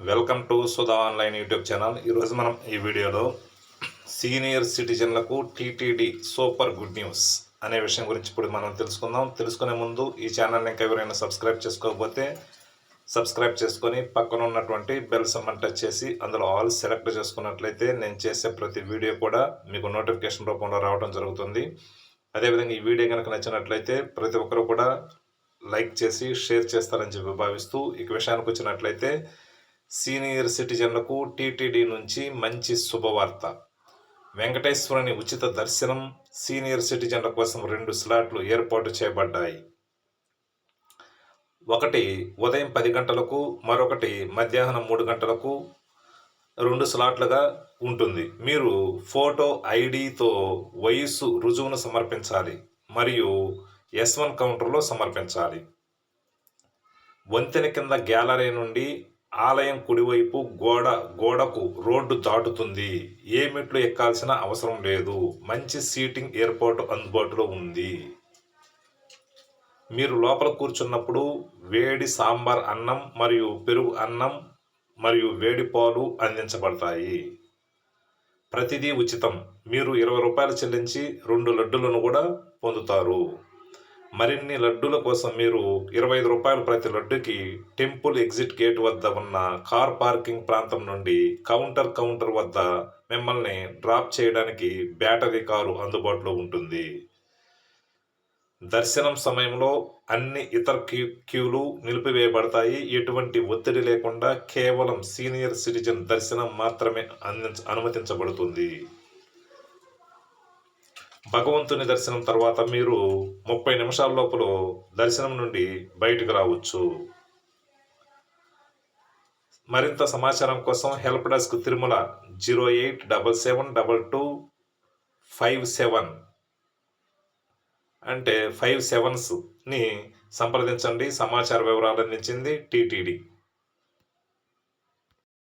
Welcome to Sudha online YouTube channel. ఈరోజు మనం ఈ వీడియోలో సీనియర్ సిటిజన్లకు టీటీడీ సూపర్ గుడ్ న్యూస్ అనే విషయం గురించి ఇప్పుడు మనం తెలుసుకుందాం. తెలుసుకునే ముందు ఈ ఛానల్ని ఇంకా ఎవరైనా సబ్స్క్రైబ్ చేసుకోకపోతే సబ్స్క్రైబ్ చేసుకొని పక్కన ఉన్నటువంటి బెల్ సమ్మన్ టచ్ చేసి అందులో ఆల్ సెలెక్ట్ చేసుకున్నట్లయితే నేను చేసే ప్రతి వీడియో కూడా మీకు నోటిఫికేషన్ రూపంలో రావడం జరుగుతుంది. అదేవిధంగా ఈ వీడియో కనుక నచ్చినట్లయితే ప్రతి ఒక్కరు కూడా లైక్ చేసి షేర్ చేస్తారని చెప్పి భావిస్తూ ఇక విషయానికి వచ్చినట్లయితే సీనియర్ సిటిజన్లకు టీటీడీ నుంచి మంచి శుభవార్త. వెంకటేశ్వరుని ఉచిత దర్శనం సీనియర్ సిటిజన్ల కోసం రెండు స్లాట్లు ఏర్పాటు చేయబడ్డాయి. ఒకటి ఉదయం పది గంటలకు మరొకటి మధ్యాహ్నం మూడు గంటలకు రెండు స్లాట్లుగా ఉంటుంది. మీరు ఫోటో ఐడితో వయస్సు రుజువును సమర్పించాలి మరియు ఎస్ వన్ కౌంటర్లో సమర్పించాలి. వంతెన కింద గ్యాలరీ నుండి ఆలయం కుడివైపు గోడ గోడకు రోడ్డు దాటుతుంది. ఏ మెట్లు ఎక్కాల్సిన అవసరం లేదు. మంచి సీటింగ్ ఏర్పాటు అందుబాటులో ఉంది. మీరు లోపల కూర్చున్నప్పుడు వేడి సాంబార్ అన్నం మరియు పెరుగు అన్నం మరియు వేడి పాలు అందించబడతాయి. ప్రతిదీ ఉచితం. మీరు ఇరవై రూపాయలు చెల్లించి రెండు లడ్డులను కూడా పొందుతారు. మరిన్ని లడ్డూల కోసం మీరు ఇరవై ఐదు రూపాయలు ప్రతి లడ్డుకి టెంపుల్ ఎగ్జిట్ గేట్ వద్ద ఉన్న కార్ పార్కింగ్ ప్రాంతం నుండి కౌంటర్ కౌంటర్ వద్ద మిమ్మల్ని డ్రాప్ చేయడానికి బ్యాటరీ కారు అందుబాటులో ఉంటుంది. దర్శనం సమయంలో అన్ని ఇతర క్యూ క్యూలు నిలిపివేయబడతాయి. ఎటువంటి ఒత్తిడి లేకుండా కేవలం సీనియర్ సిటిజన్ దర్శనం మాత్రమే అందించ అనుమతించబడుతుంది. భగవంతుని దర్శనం తర్వాత మీరు ముప్పై నిమిషాల లోపల దర్శనం నుండి బయటకు రావచ్చు. మరింత సమాచారం కోసం help desk Tirumala zero eight double seven double two five seven అంటే ఫైవ్ సెవెన్స్ని సంప్రదించండి. సమాచార వివరాలు అందించింది టీటీడీ.